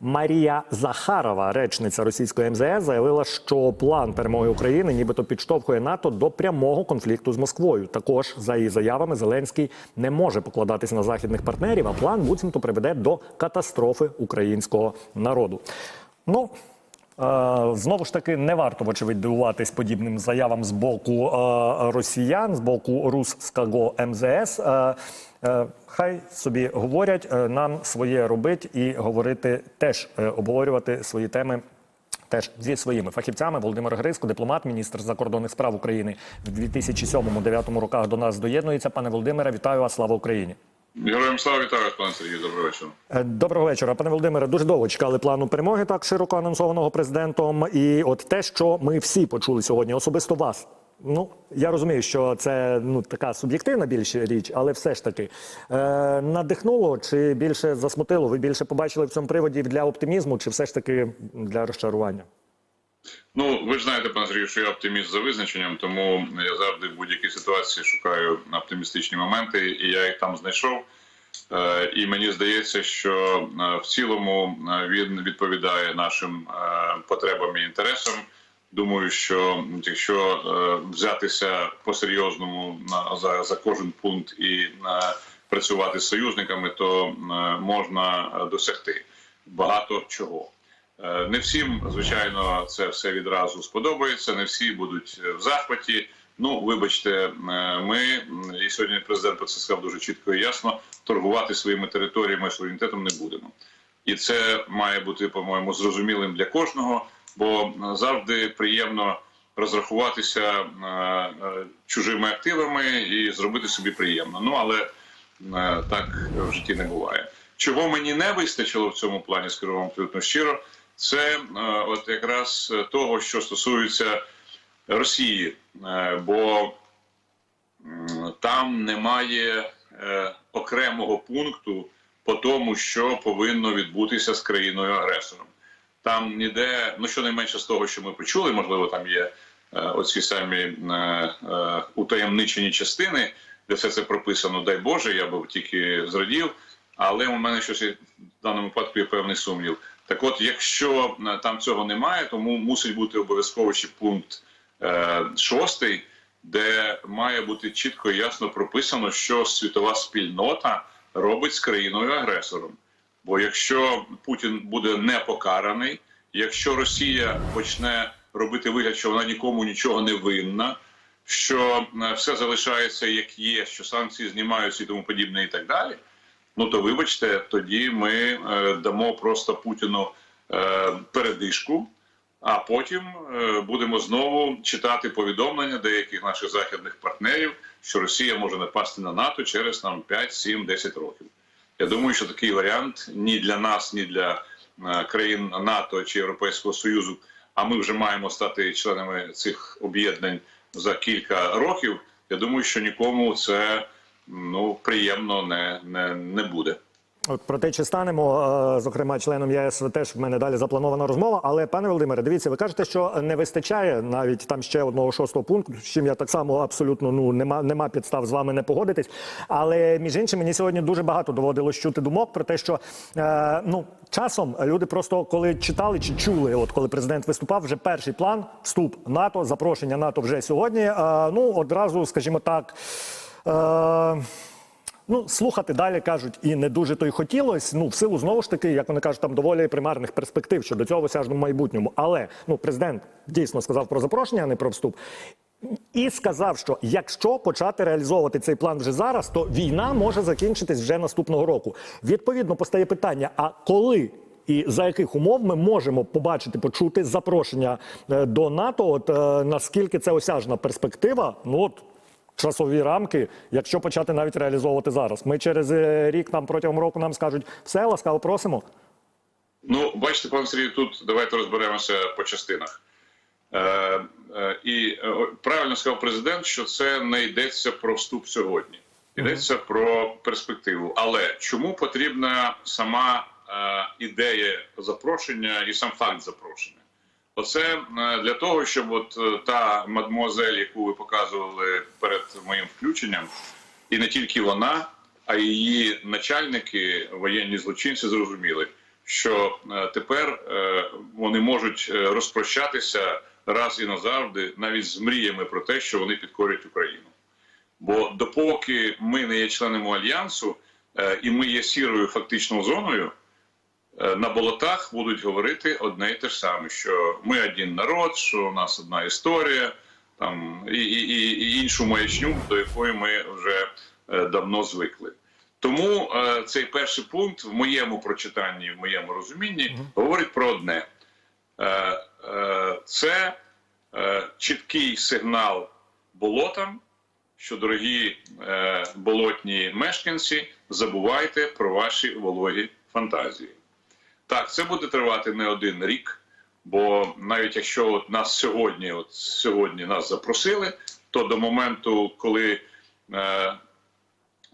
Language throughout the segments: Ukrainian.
Марія Захарова, речниця російської МЗС, заявила, що план перемоги України нібито підштовхує НАТО до прямого конфлікту з Москвою. Також за її заявами Зеленський не може покладатися на західних партнерів, а план буцімто приведе до катастрофи українського народу. Ну Знову ж таки, не варто вочевидь дивуватись подібним заявам з боку е, росіян, з боку руського МЗС. Е, е, Хай собі говорять, е, нам своє робить і говорити теж е, обговорювати свої теми. Теж зі своїми фахівцями Володимир Грицько, дипломат, міністр закордонних справ України в 2007-2009 роках до нас доєднується. Пане Володимире, вітаю вас! Слава Україні! Героям слава вітаю, пане Сергію. Доброго вечора. Е, Доброго вечора, пане Володимире. Дуже довго чекали плану перемоги, так широко анонсованого президентом. І от те, що ми всі почули сьогодні, особисто вас. Ну я розумію, що це ну така суб'єктивна більше річ, але все ж таки е, надихнуло чи більше засмутило? Ви більше побачили в цьому приводі для оптимізму, чи все ж таки для розчарування? Ну, ви ж знаєте, пане Сергію, що я оптиміст за визначенням, тому я завжди в будь-якій ситуації шукаю оптимістичні моменти, і я їх там знайшов. Е, І мені здається, що е, в цілому е, він відповідає нашим потребам і інтересам. Думаю, що якщо взятися по-серйозному на- за, за кожен пункт і працювати з союзниками, то можна досягти багато чого. Е, Не всім, звичайно, це все відразу сподобається. Не всі будуть е, в захваті. Ну, вибачте, е, ми і сьогодні президент про це сказав дуже чітко і ясно. Торгувати своїми територіями суверенітетом не будемо. І це має бути, по-моєму, зрозумілим для кожного, бо завжди приємно розрахуватися чужими активами і зробити собі приємно. Ну але так в житті не буває. Чого мені не вистачило в цьому плані, скажу вам абсолютно щиро, це е, от якраз того, що стосується Росії, Е, бо там немає е, окремого пункту по тому, що повинно відбутися з країною агресором. Там ніде, ну щонайменше з того, що ми почули, можливо, там є е, оці самі е, е, утаємничені частини, де все це прописано, дай Боже, я б тільки зрадів. Але у мене щось в даному випадку є певний сумнів. Так от, якщо е, там цього немає, тому мусить бути обов'язково ще пункт е, шостий, де має бути чітко і ясно прописано, що світова спільнота робить з країною агресором. Бо якщо Путін буде не покараний, якщо Росія почне робити вигляд, що вона нікому нічого не винна, що е, все залишається як є, що санкції знімаються і тому подібне, і так далі. Ну то вибачте, тоді ми е, дамо просто Путіну е, передишку, а потім е, будемо знову читати повідомлення деяких наших західних партнерів, що Росія може напасти на НАТО через там 5, 7, 10 років. Я думаю, що такий варіант ні для нас, ні для країн НАТО чи Європейського Союзу. А ми вже маємо стати членами цих об'єднань за кілька років. Я думаю, що нікому це ну приємно не, не, не буде. От про те, чи станемо, е, зокрема, членом ЄС, теж в мене далі запланована розмова. Але пане Володимире, дивіться, ви кажете, що не вистачає навіть там ще одного шостого пункту, з чим я так само абсолютно ну нема, нема підстав з вами не погодитись. Але між іншим, мені сьогодні дуже багато доводилось чути думок про те, що е, ну часом люди просто коли читали чи чули, от коли президент виступав, вже перший план вступ НАТО, запрошення НАТО вже сьогодні. Е, ну одразу, скажімо так. Е, Ну, слухати далі кажуть, і не дуже то й хотілося. Ну, в силу знову ж таки, як вони кажуть, там доволі примарних перспектив щодо цього осяжному майбутньому. Але ну, президент дійсно сказав про запрошення, а не про вступ. І сказав, що якщо почати реалізовувати цей план вже зараз, то війна може закінчитись вже наступного року. Відповідно, постає питання: а коли і за яких умов ми можемо побачити, почути запрошення е, до НАТО? От е, наскільки це осяжна перспектива? Ну от часові рамки, якщо почати навіть реалізовувати зараз. Ми через е, рік нам протягом року нам скажуть все, ласкаво просимо. Ну, бачите, пане Сергій, тут давайте розберемося по частинах. Е, е, і е, правильно сказав президент, що це не йдеться про вступ сьогодні, йдеться про перспективу. Але чому потрібна сама е, ідея запрошення і сам факт запрошення? Оце е, для того, щоб от е, та мадмуазель, яку ви показували перед моїм включенням, і не тільки вона, а й її начальники, воєнні злочинці, зрозуміли, що е, тепер вони можуть розпрощатися раз і назавжди, навіть з мріями про те, що вони підкорять Україну. Бо допоки ми не є членами альянсу і ми є сірою фактично зоною, на болотах будуть говорити одне і те ж саме: що ми один народ, що у нас одна історія, там і, і, і, іншу маячню, до якої ми вже е, давно звикли. Тому е, цей перший пункт в моєму прочитанні, в моєму розумінні, говорить про одне: е, е, це е, чіткий сигнал болотам, що дорогі е, болотні мешканці, забувайте про ваші вологі фантазії. Так, це буде тривати не один рік, бо навіть якщо от нас сьогодні, от сьогодні нас запросили, то до моменту, коли е,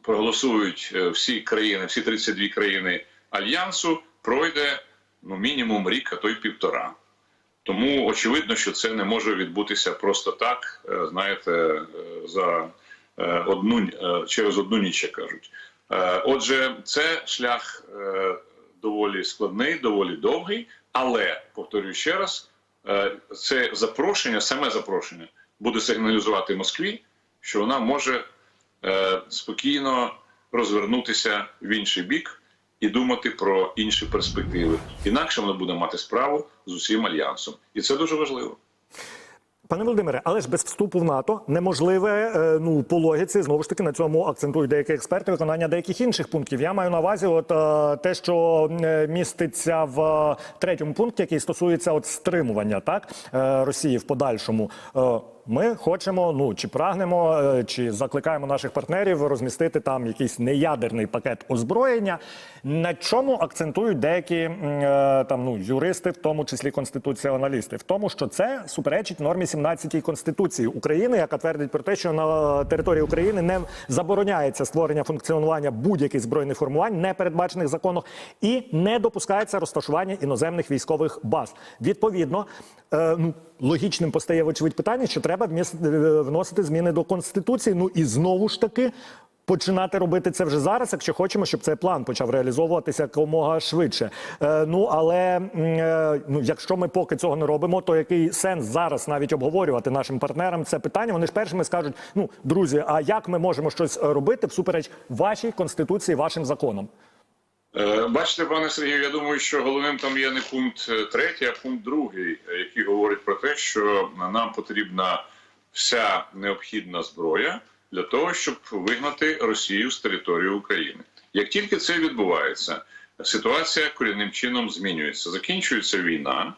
проголосують е, всі країни, всі 32 країни альянсу, пройде ну мінімум рік, а то й півтора. Тому очевидно, що це не може відбутися просто так, е, знаєте, е, за е, одну е, через одну ніч, як кажуть. Е, Отже, це шлях е, доволі складний, доволі довгий, але повторюю ще раз, е, це запрошення, саме запрошення буде сигналізувати Москві, що вона може е, спокійно розвернутися в інший бік і думати про інші перспективи. Інакше вона буде мати справу з усім альянсом, і це дуже важливо. Пане Володимире, але ж без вступу в НАТО неможливе е, ну по логіці знову ж таки на цьому акцентують деякі експерти виконання деяких інших пунктів. Я маю на увазі, от е, те, що е, міститься в третьому пункті, який стосується от стримування так Росії в подальшому. Ми хочемо, ну чи прагнемо, е, чи закликаємо наших партнерів розмістити там якийсь неядерний пакет озброєння. На чому акцентують деякі е, там ну юристи, в тому числі конституціоналісти, в тому, що це суперечить нормі 17 конституції України, яка твердить про те, що на території України не забороняється створення функціонування будь-яких збройних формувань, не передбачених законом, і не допускається розташування іноземних військових баз. Відповідно, ну логічним постає вочевидь питання, що треба вміс- е, вносити зміни до конституції. Ну і знову ж таки. Починати робити це вже зараз, якщо хочемо, щоб цей план почав реалізовуватися якомога швидше. Е, ну але е, ну, якщо ми поки цього не робимо, то який сенс зараз навіть обговорювати нашим партнерам це питання? Вони ж першими скажуть: ну друзі, а як ми можемо щось робити всупереч вашій конституції, вашим законам? Е, Бачите, пане Сергію, я думаю, що головним там є не пункт е, третій, а пункт другий, е, який говорить про те, що нам потрібна вся необхідна зброя для того, щоб вигнати Росію з території України. Як тільки це відбувається, ситуація корінним чином змінюється. Закінчується війна.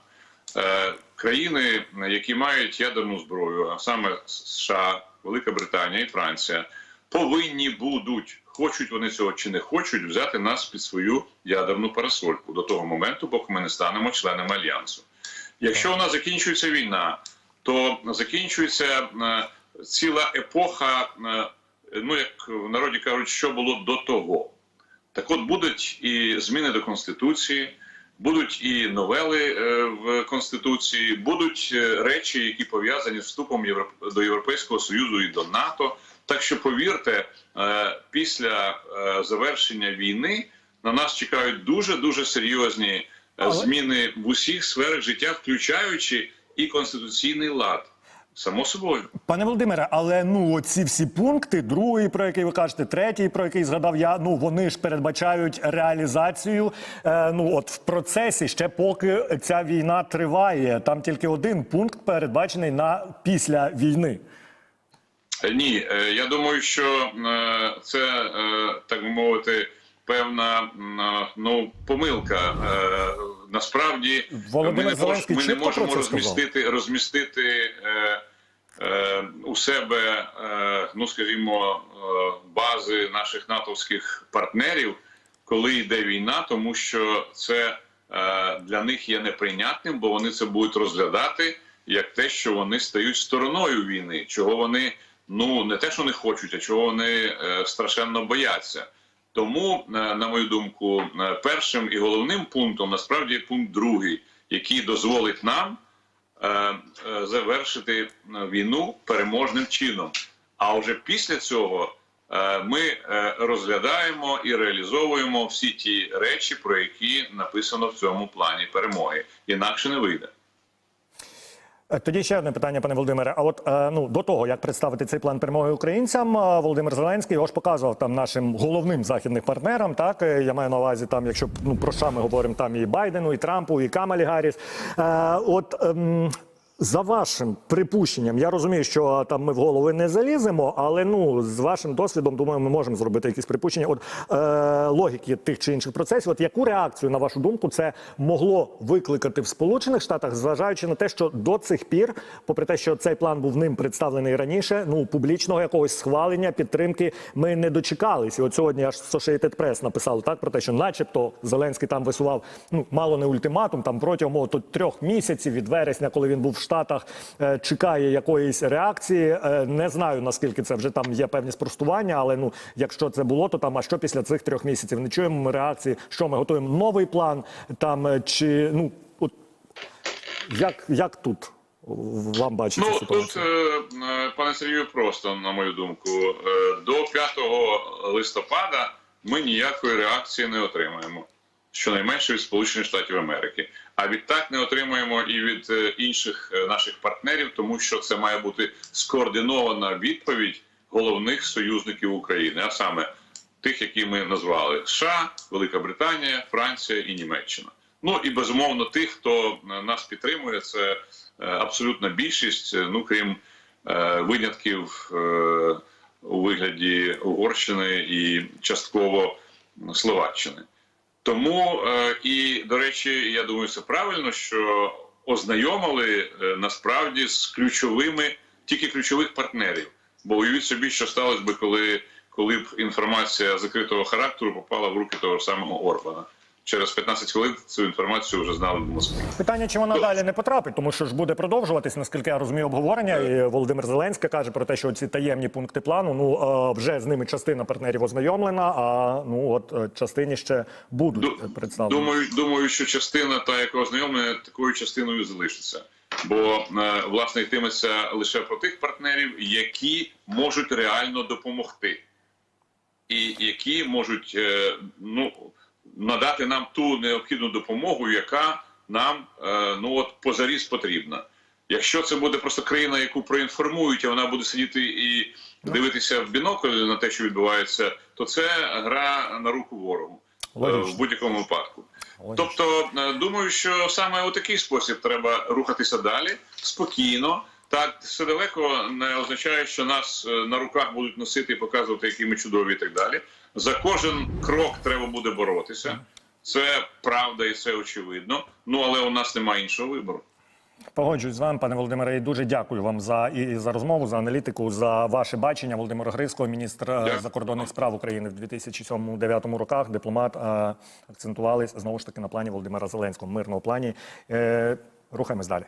Країни, які мають ядерну зброю, а саме США, Велика Британія і Франція, повинні будуть, хочуть вони цього чи не хочуть, взяти нас під свою ядерну парасольку до того моменту, поки ми не станемо членами альянсу. Якщо у нас закінчується війна, то закінчується е, ціла епоха, е, ну як в народі кажуть, що було до того. Так от будуть і зміни до конституції, будуть і новели е, в конституції, будуть речі, які пов'язані з вступом до Європейського союзу і до НАТО. Так що повірте, е, після е, завершення війни на нас чекають дуже дуже серйозні е, зміни в усіх сферах життя, включаючи і конституційний лад. Само собою. Пане Володимире, але ну оці всі пункти, другий, про який ви кажете, третій, про який згадав я. Ну вони ж передбачають реалізацію. Е, ну от в процесі ще поки ця війна триває. Там тільки один пункт передбачений на після війни. Е, Ні, е, я думаю, що е, це так би мовити. Певна ну помилка. Насправді Володимир ми не, мож, Зеленський ми не можемо розмістити розмістити у себе, ну скажімо, бази наших натовських партнерів, коли йде війна, тому що це для них є неприйнятним, бо вони це будуть розглядати як те, що вони стають стороною війни, чого вони ну не те, що не хочуть, а чого вони е, страшенно бояться. Тому, е, на мою думку, е, першим і головним пунктом насправді пункт другий, який дозволить нам завершити війну переможним чином. А вже після цього ми розглядаємо і реалізовуємо всі ті речі, про які написано в цьому плані перемоги. Інакше не вийде. Е, Тоді ще одне питання, пане Володимире. А от е, ну до того, як представити цей план перемоги українцям, е, Володимир Зеленський його ж показував там нашим головним західним партнерам. Так я маю на увазі, там, якщо ну про що ми говоримо, там і Байдену, і Трампу, і Камалі Гарріс. От ем, за вашим припущенням, я розумію, що там ми в голови не заліземо, але ну з вашим досвідом, думаю, ми можемо зробити якісь припущення. От е, логіки тих чи інших процесів. От яку реакцію, на вашу думку, це могло викликати в Сполучених Штатах, зважаючи на те, що до цих пір, попри те, що цей план був ним представлений раніше, ну публічного якогось схвалення, підтримки ми не дочекались. І от сьогодні аж Associated Press написали так про те, що, начебто, Зеленський там висував ну мало не ультиматум, там протягом от, трьох місяців від вересня, коли він був Штатах, е, чекає якоїсь реакції. Е, не знаю наскільки це вже там є певні спростування, але ну якщо це було, то там а що після цих трьох місяців? Не чуємо ми реакції, що ми готуємо новий план там е, чи ну от як, як тут вам бачиться Ну ситуація? тут, пане Сергію, просто на мою думку, до 5 листопада ми ніякої реакції не отримаємо. Щонайменше від Сполучених Штатів Америки. А відтак не отримаємо і від е, інших е, наших партнерів, тому що це має бути скоординована відповідь головних союзників України, а саме тих, які ми назвали США, Велика Британія, Франція і Німеччина. Ну і безумовно тих, хто е, нас підтримує, це абсолютна більшість, ну крім винятків у вигляді Угорщини і частково Словаччини. Тому е, і до речі, я думаю, це правильно, що ознайомили е, насправді з ключовими, тільки ключових партнерів. Бо уявіть собі, що сталося би, коли, коли б інформація закритого характеру попала в руки того самого Орбана. Через 15 хвилин цю інформацію вже знали в Москві. Питання, чи вона далі не потрапить, тому що ж буде продовжуватись, наскільки я розумію, обговорення. І Володимир Зеленський каже про те, що ці таємні пункти плану, ну е, вже з ними частина партнерів ознайомлена, а ну от е, частині ще будуть Ду- представлені. Думаю, думаю, що частина та, яка ознайомлена, такою частиною залишиться. Бо е, власне йтиметься лише про тих партнерів, які можуть реально допомогти, і які можуть е, ну, надати нам ту необхідну допомогу, яка нам е, ну от позаріз потрібна. Якщо це буде просто країна, яку проінформують, а вона буде сидіти і дивитися в бінокль на те, що відбувається, то це гра на руку ворогу е, Логічно. в будь-якому випадку. Логічно. Тобто, е, думаю, що саме у такий спосіб треба рухатися далі спокійно. Так, все далеко не означає, що нас е, на руках будуть носити і показувати, які ми чудові, і так далі. За кожен крок треба буде боротися. Це правда і це очевидно. Ну але у нас немає іншого вибору. Погоджуюсь з вами, пане Володимире, і дуже дякую вам за і за розмову, за аналітику, за ваше бачення. Володимира Грицького, міністр е, Дякую. закордонних справ України в 2007-2009 роках. Дипломат е, акцентувались знову ж таки на плані Володимира Зеленського, мирному плані. Е, рухаємось далі.